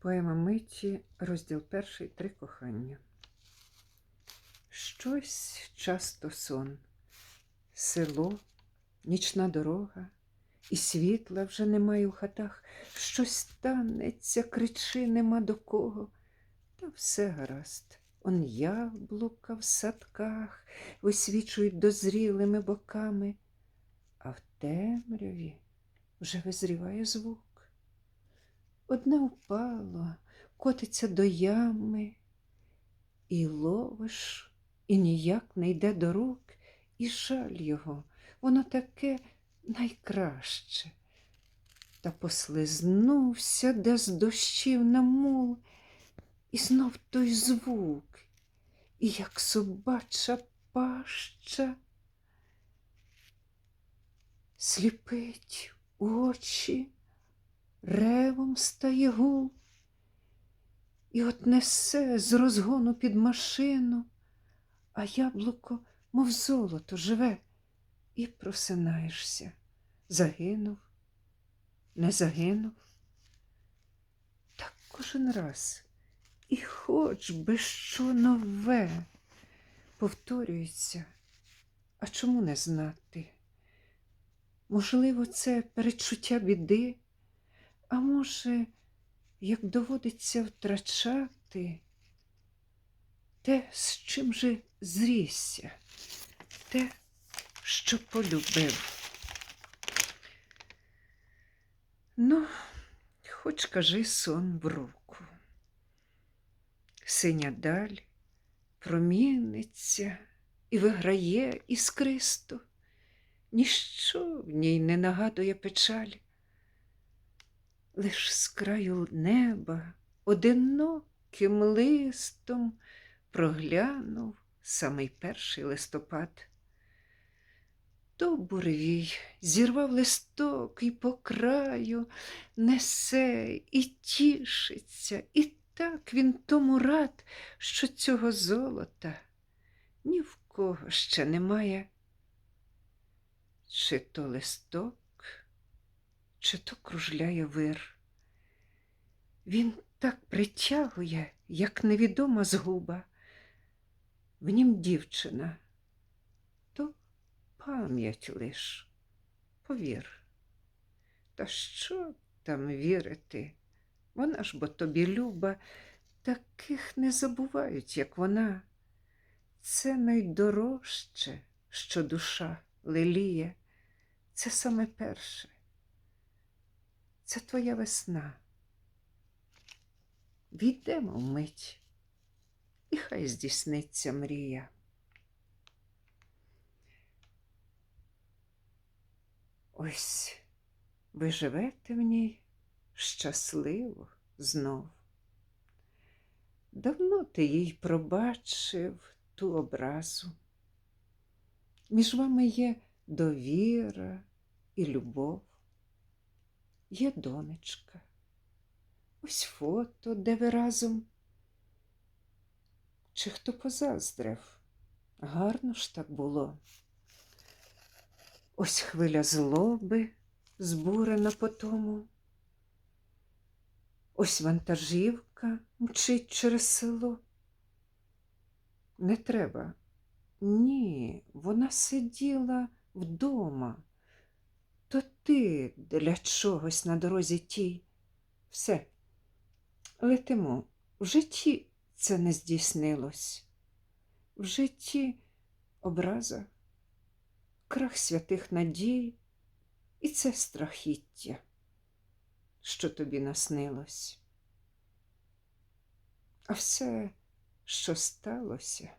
Поема миті, розділ перший, три кохання. Щось часто сон, село, нічна дорога, і світла вже немає у хатах. Щось станеться, кричи, нема до кого. Та все гаразд. Он яблука в садках висвічують дозрілими боками, а в темряві вже визріває звук. Одне впало, котиться до ями, і ловиш, і ніяк не йде до рук, і жаль його, воно таке найкраще. Та послизнувся, де з дощів на мул, і знов той звук, і як собача паща сліпить очі ревом стає гул, і от несе з розгону під машину, а яблуко, мов золото, живе, і просинаєшся. Загинув, не загинув. Так кожен раз. І хоч би що нове повторюється, а чому не знати? Можливо, це передчуття біди. А може, як доводиться втрачати те, з чим же зрісся, те, що полюбив. Ну, хоч кажи сон в руку. Синя даль проміниться і виграє іскристо, ніщо в ній не нагадує печаль лиш з краю неба одиноким листом проглянув самий перший листопад. То буревій зірвав листок і по краю несе і тішиться, і так він тому рад, що цього золота ні в кого ще немає. Чи то листок? Чи то кружляє вир. Він так притягує, як невідома згуба. В нім дівчина, то пам'ять лиш, повір. Та що там вірити? Вона ж бо тобі люба, таких не забувають, як вона. Це найдорожче, що душа леліє, це саме перше. Це твоя весна. Війдемо вмить, і хай здійсниться мрія. Ось ви живете в ній щасливо знов. Давно ти їй пробачив ту образу. Між вами є довіра і любов є донечка. Ось фото, де ви разом. Чи хто позаздрив? Гарно ж так було. Ось хвиля злоби збурена по тому. Ось вантажівка мчить через село. Не треба. Ні, вона сиділа вдома. То ти для чогось на дорозі тій. Все, летимо. В житті це не здійснилось. В житті образа, крах святих надій, і це страхіття, що тобі наснилось. А все, що сталося,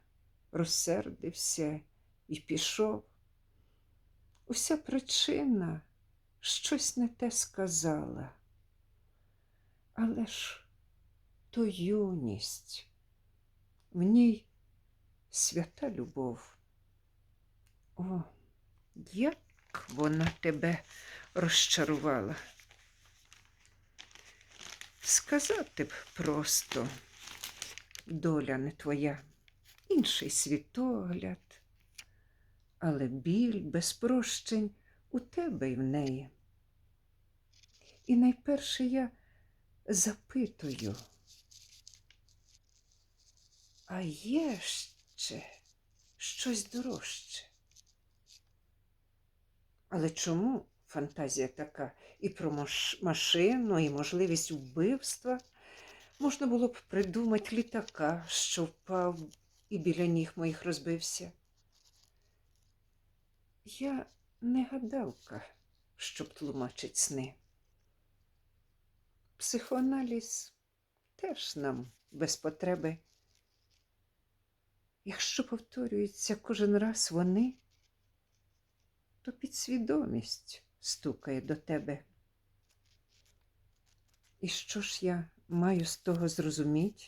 розсердився і пішов. Уся причина щось не те сказала. Але ж то юність, в ній свята любов. О, як вона тебе розчарувала. Сказати б просто доля не твоя, інший світогляд але біль без прощень у тебе й в неї. І найперше я запитую. А є ще щось дорожче. Але чому фантазія така і про машину, і можливість вбивства? Можна було б придумати літака, що впав і біля ніг моїх розбився. Я не гадалка, щоб тлумачить сни. Психоаналіз теж нам без потреби. Якщо повторюються кожен раз вони, то підсвідомість стукає до тебе. І що ж я маю з того зрозуміти?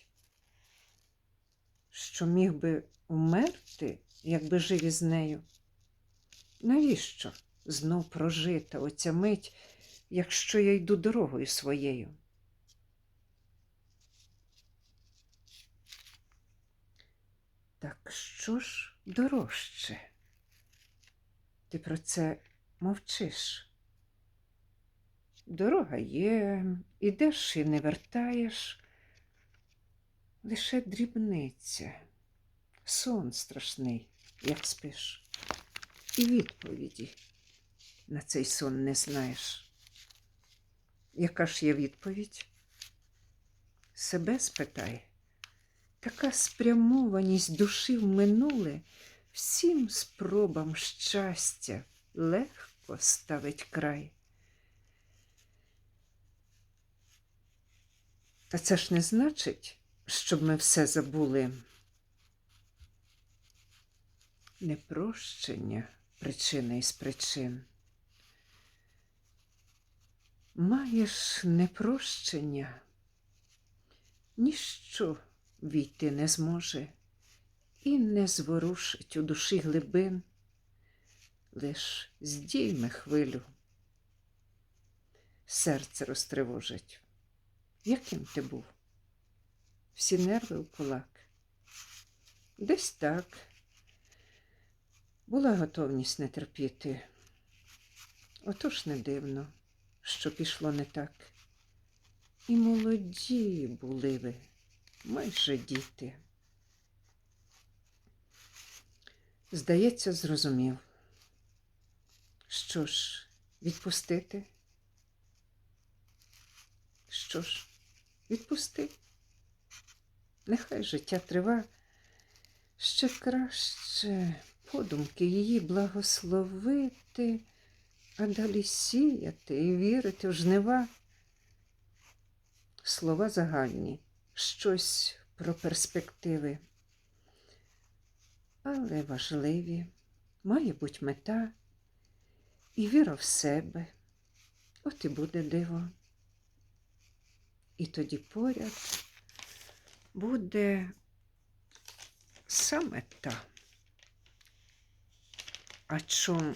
Що міг би умерти, якби жив із нею? Навіщо знов прожита оця мить, якщо я йду дорогою своєю? Так що ж дорожче? Ти про це мовчиш. Дорога є, ідеш і не вертаєш. Лише дрібниця, сон страшний, як спиш, і відповіді на цей сон не знаєш. Яка ж є відповідь? Себе спитай. Така спрямованість душі в минуле всім спробам щастя легко ставить край. Та це ж не значить, щоб ми все забули. Непрощення причина із причин. Маєш непрощення, ніщо війти не зможе і не зворушить у душі глибин, лиш здійме хвилю, серце розтривожить. Яким ти був? Всі нерви у кулак. Десь так. Була готовність не терпіти. Отож не дивно, що пішло не так. І молоді були ви, майже діти. Здається, зрозумів. Що ж, відпустити? Що ж, відпусти. Нехай життя трива, ще краще подумки її благословити, а далі сіяти і вірити в жнива. Слова загальні, щось про перспективи. Але важливі, має бути мета і віра в себе. От і буде диво. І тоді поряд буде саме та. А чом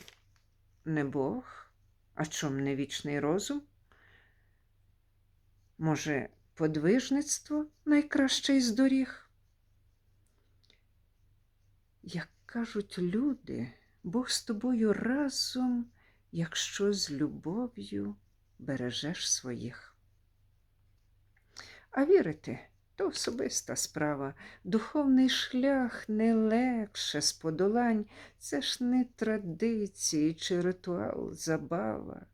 не Бог, а чом не вічний розум? Може, подвижництво найкраще із доріг? Як кажуть люди, Бог з тобою разом, якщо з любов'ю бережеш своїх. А вірити то особиста справа, духовний шлях не легше з подолань, це ж не традиції чи ритуал забава.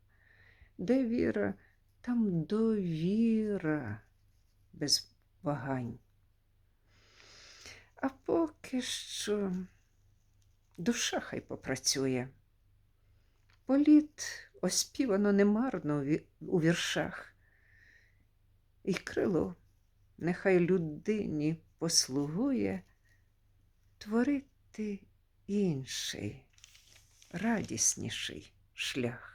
Де віра, там довіра без вагань. А поки що душа хай попрацює. Політ оспівано немарно у віршах, і крило нехай людині послугує творити інший, радісніший шлях.